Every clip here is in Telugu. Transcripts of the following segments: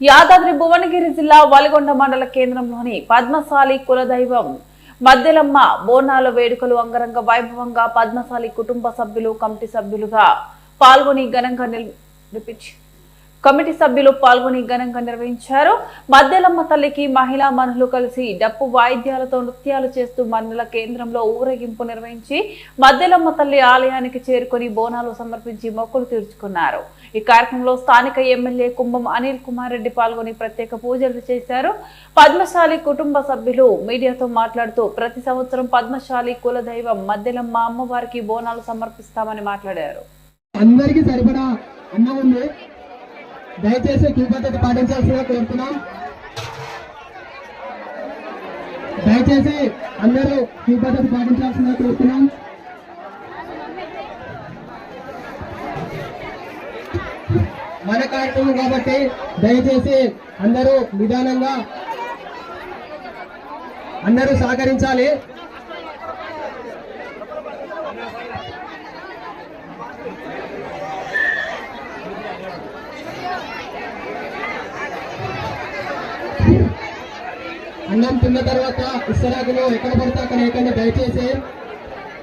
యాదాద్రి భువనగిరి జిల్లా వలిగొండ మండల కేంద్రంలోని పద్మశాలి కులదైవం మద్దెలమ్మ బోనాల వేడుకలు అంగరంగ వైభవంగా పద్మశాలి కుటుంబ సభ్యులు కమిటీ సభ్యులుగా పాల్గొని ఘనంగా నిల్- కమిటీ సభ్యులు పాల్గొని ఘనంగా నిర్వహించారు. మద్దెలమ్మ తల్లికి మహిళా మనులు కలిసి డప్పు వాయిద్యాలతో నృత్యాలు చేస్తూ మన్నుల కేంద్రంలో ఊరేగింపు నిర్వహించి మద్దెలమ్మ తల్లి ఆలయానికి చేరుకొని బోనాలు సమర్పించి మొక్కులు తీర్చుకున్నారు. ఈ కార్యక్రమంలో స్థానిక ఎమ్మెల్యే కుంభం అనిల్ కుమార్ రెడ్డి పాల్గొని ప్రత్యేక పూజలు చేశారు. పద్మశాలి కుటుంబ సభ్యులు మీడియాతో మాట్లాడుతూ ప్రతి సంవత్సరం పద్మశాలి కులదైవం మద్దెలమ్మ అమ్మవారికి బోనాలు సమర్పిస్తామని మాట్లాడారు. అందరికీ సరిపడా అన్నం ఉంది. దయచేసి క్యూ పద్ధతి పాటించాల్సిందిగా కోరుతున్నాం. దయచేసి అందరూ క్యూ పద్ధతి పాటించాల్సిందిగా కోరుతున్నాం. మన కార్యక్రమం కాబట్టి దయచేసి అందరూ నిదానంగా అందరూ సహకరించాలి. అన్నం తిన్న తర్వాత ఇస్తరాకులు ఎక్కడ పడితే అక్కడ వేయకండి దయచేసి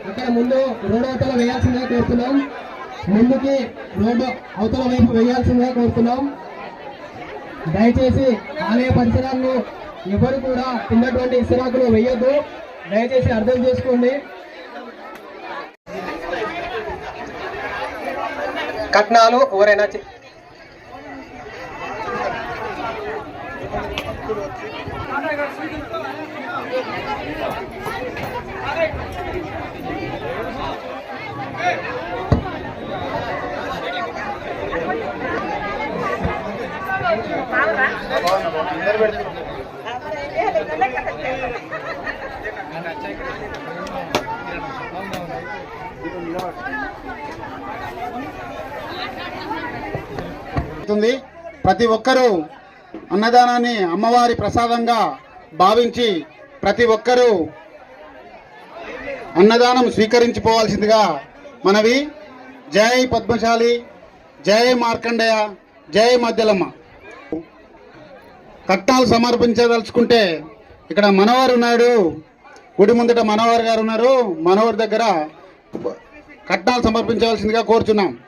అక్కడ ముందు రోడ్డు అవతల వేయాల్సిందిగా కోరుతున్నాం. ముందుకి రోడ్డు అవతల వైపు వేయాల్సిందిగా కోరుతున్నాం. దయచేసి ఆలయ పరిసరాలను ఎవరు కూడా తిన్నటువంటి ఇస్తరాకులు వేయొద్దు. దయచేసి అర్థం చేసుకోండి. కట్నాలు ఎవరైనా ప్రతి ఒక్కరూ అన్నదానాన్ని అమ్మవారి ప్రసాదంగా భావించి ప్రతి ఒక్కరూ అన్నదానం స్వీకరించిపోవాల్సిందిగా మనవి. జై పద్మశాలి జై మార్కండేయ జై మధ్యలమ్మ. కట్నాలు సమర్పించదలుచుకుంటే ఇక్కడ మనవారు ఉన్నాడు. గుడి ముందట మనవారు గారు ఉన్నారు. మనవారి దగ్గర కట్నాలు సమర్పించవలసిందిగా కోరుచున్నాం.